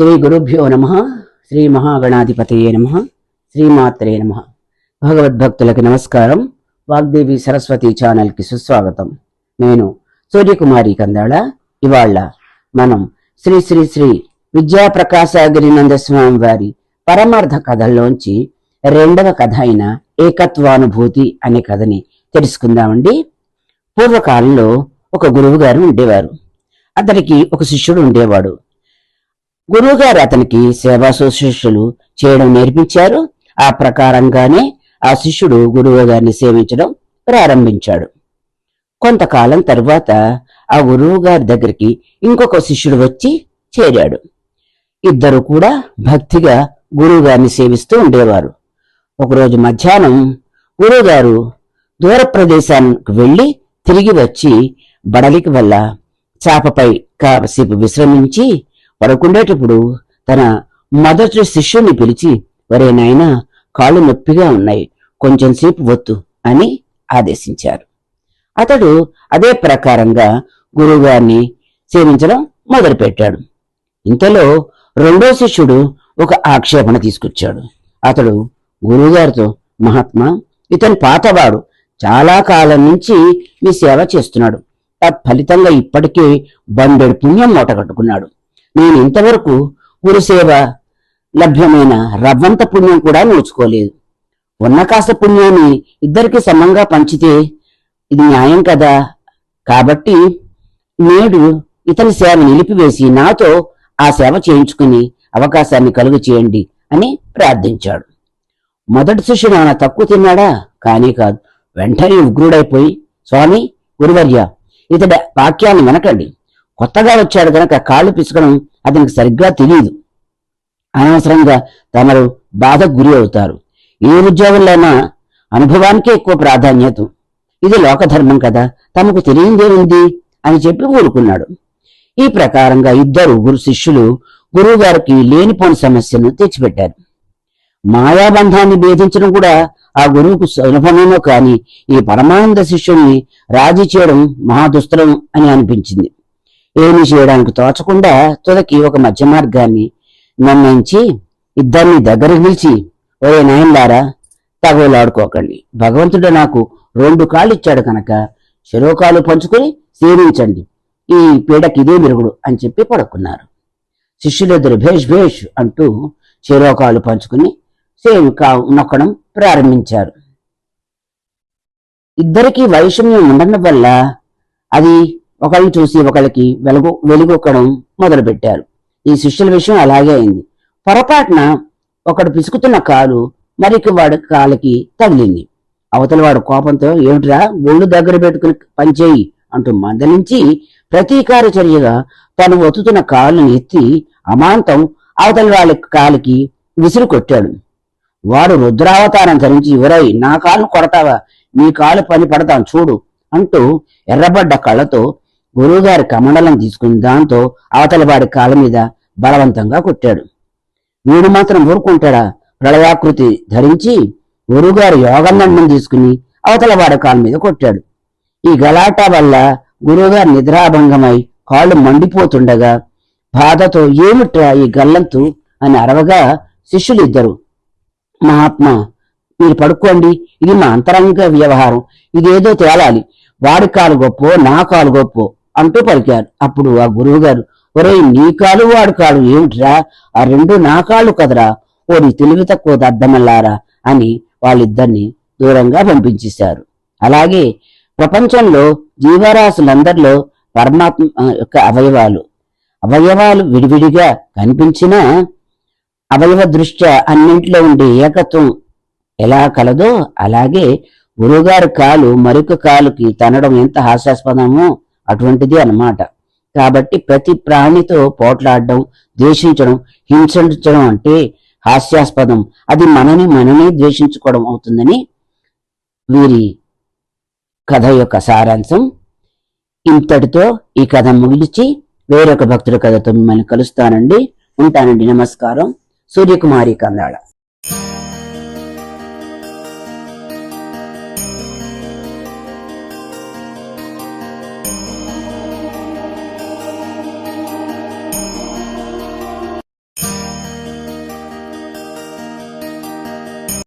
శ్రీ గురుభ్యో నమ శ్రీ మహాగణాధిపతయే నమ శ్రీమాత్రే నమ. భగవద్భక్తులకి నమస్కారం. వాగ్దేవి సరస్వతి ఛానల్కి సుస్వాగతం. నేను సూర్యకుమారి కందాళ. ఇవాళ మనం శ్రీ శ్రీ శ్రీ విద్యాప్రకాశగిరినంద స్వామి వారి పరమార్థ కథల్లోంచి రెండవ కథ అయిన ఏకత్వానుభూతి అనే కథని తెలుసుకుందామండి. పూర్వకాలంలో ఒక గురువు గారు ఉండేవారు. అతనికి ఒక శిష్యుడు ఉండేవాడు. గురువుగారు అతనికి సేవా శుశ్రూషలు చేయడం నేర్పించారు. ఆ ప్రకారంగానే ఆ శిష్యుడు గురువు గారిని సేవించడం ప్రారంభించాడు. కొంతకాలం తరువాత ఆ గురువు గారి దగ్గరికి ఇంకొక శిష్యుడు వచ్చి చేరాడు. ఇద్దరు కూడా భక్తిగా గురువు గారిని సేవిస్తూ ఉండేవారు. ఒకరోజు మధ్యాహ్నం గురువుగారు దూర ప్రదేశానికి వెళ్ళి తిరిగి వచ్చి బడలికి వల్ల చాపపై కాసేపు విశ్రమించి పడుకుండేటప్పుడు తన మొదటి శిష్యుని పిలిచి వరే నాయన కాళ్ళు నొప్పిగా ఉన్నాయి. కొంచెం సేపు అని ఆదేశించారు. అతడు అదే ప్రకారంగా గురువుగారిని సేవించడం మొదలుపెట్టాడు. ఇంతలో రెండో శిష్యుడు ఒక ఆక్షేపణ తీసుకొచ్చాడు. అతడు గురువుగారితో మహాత్మా ఇతను పాతవాడు. చాలా కాలం నుంచి మీ సేవ చేస్తున్నాడు. తత్ఫలితంగా ఇప్పటికే బండెడు పుణ్యం మూట కట్టుకున్నాడు. నేను ఇంతవరకు గురుసేవ లభ్యమైన రవ్వంత పుణ్యం కూడా నోచుకోలేదు. ఉన్న కాస్త పుణ్యాన్ని ఇద్దరికి సమంగా పంచితే ఇది న్యాయం కదా? కాబట్టి నేడు ఇతని సేవ నిలిపివేసి నాతో ఆ సేవ చేయించుకుని అవకాశాన్ని కలుగు చేయండి అని ప్రార్థించాడు. మొదటి శిష్యుడు ఆయన తక్కువ తిన్నాడా? కానీ కాదు. వెంటనే ఉగ్రుడైపోయి స్వామి గురువర్య ఇతడి వాక్యాన్ని వినకండి. కొత్తగా వచ్చాడు కనుక కాళ్ళు పిసుకడం అతనికి సరిగ్గా తెలియదు అనవసరంగా తమరు బాధకు గురి అవుతారు. ఏ ఉద్యోగంలోనా అనుభవానికే ఎక్కువ ప్రాధాన్యత. ఇది లోకధర్మం కదా తమకు తెలియందే ఉంది అని చెప్పి ఊరుకున్నాడు. ఈ ప్రకారంగా ఇద్దరు గురు శిష్యులు గురువుగారికి లేనిపోని సమస్యను తెచ్చిపెట్టారు. మాయాబంధాన్ని భేదించడం కూడా ఆ గురువుకు సులభమేమో కాని ఈ పరమానంద శిష్యుణ్ణి రాజీ చేయడం మహాదుస్తరం అని అనిపించింది. ఏమీ చేయడానికి తోచకుండా తుదకి ఒక మధ్య మార్గాన్ని నిర్ణయించి ఇద్దరిని దగ్గరకు పిలిచి ఓరే నాయనలారా తగవలాడుకోకండి భగవంతుడు నాకు రెండు కాళ్ళు ఇచ్చాడు కనుక శరోకాలు పంచుకొని సేవించండి. ఈ పీడకి ఇదే మెరుగుడు అని చెప్పి పడుకున్నారు. శిష్యులిద్దరు భేష్ భేష్ అంటూ శిరోకాలు పంచుకుని సేవి కా నొక్కడం ప్రారంభించారు. ఇద్దరికీ వైషమ్యం ఉండడం వల్ల అది ఒకళ్ళు చూసి ఒకళ్ళకి వెలుగు వెలుగొక్కడం మొదలుపెట్టారు. ఈ శిష్యుల విషయం అలాగే అయింది. పొరపాటున ఒకడు పిసుకుతున్న కాలు మరికి వాడి కాలికి తగిలింది. అవతల వాడు కోపంతో ఏమిట్రా ఒళ్ళు దగ్గర పెట్టుకుని పనిచేయి అంటూ మందలించి ప్రతీకార చర్యగా తను ఒత్తుతున్న కాలుని ఎత్తి అమాంతం అవతల వాళ్ళ కాలికి విసిరి కొట్టాడు. వాడు రుద్రావతారం ధరించి ఎవరై నా కాలు కొడతావా? నీ కాలు పని పడతాను చూడు అంటూ ఎర్రబడ్డ కళ్ళతో గురువుగారి కమండలం తీసుకుని దాంతో అవతలవాడి కాళ్ళ మీద బలవంతంగా కొట్టాడు. వీడు మాత్రం ఊరుకుంటాడా? ప్రళయాకృతి ధరించి గురువుగారు యోగందండం తీసుకుని అవతలవాడి కాళ్ళ మీద కొట్టాడు. ఈ గలాటా వల్ల గురువుగారు నిద్రాభంగమై కాళ్ళు మండిపోతుండగా బాధతో ఏమిట్రా ఈ గల్లంతు అని అరవగా శిష్యులిద్దరు మహాత్మా మీరు పడుకోండి. ఇది మా అంతరంగ వ్యవహారం. ఇదేదో తేలాలి. వాడి కాలు గొప్పో నా కాలు గొప్పో. అంటూ పలికారు అప్పుడు ఆ గురువు గారు ఒరేయ్ నీ కాలు వాడు కాడు ఏమిట్రా? ఆ రెండు నా కాళ్ళు కదరా? ఓ తెలివి తక్కువ దద్దమల్లారా అని వాళ్ళిద్దరిని దూరంగా పంపించేశారు. అలాగే ప్రపంచంలో జీవరాశులందరిలో పరమాత్మ యొక్క అవయవాలు. అవయవాలు విడివిడిగా కనిపించినా అవయవ దృష్ట్యా అన్నింటిలో ఉండే ఏకత్వం ఎలా కలదో అలాగే గురువుగారి కాలు మరొక కాలుకి తనడం ఎంత హాస్యాస్పదమో అటువంటిది అన్నమాట. కాబట్టి ప్రతి ప్రాణితో పోట్లాడడం ద్వేషించడం హింసించడం అంటే హాస్యాస్పదం. అది మనని మనమే ద్వేషించుకోవడం అవుతుందని వీరి కథ యొక్క సారాంశం. ఇంతటితో ఈ కథ ముగిచి వేరొక భక్తుల కథతో మిమ్మల్ని కలుస్తానండి. ఉంటానండి నమస్కారం. సూర్యకుమారి కందాళ.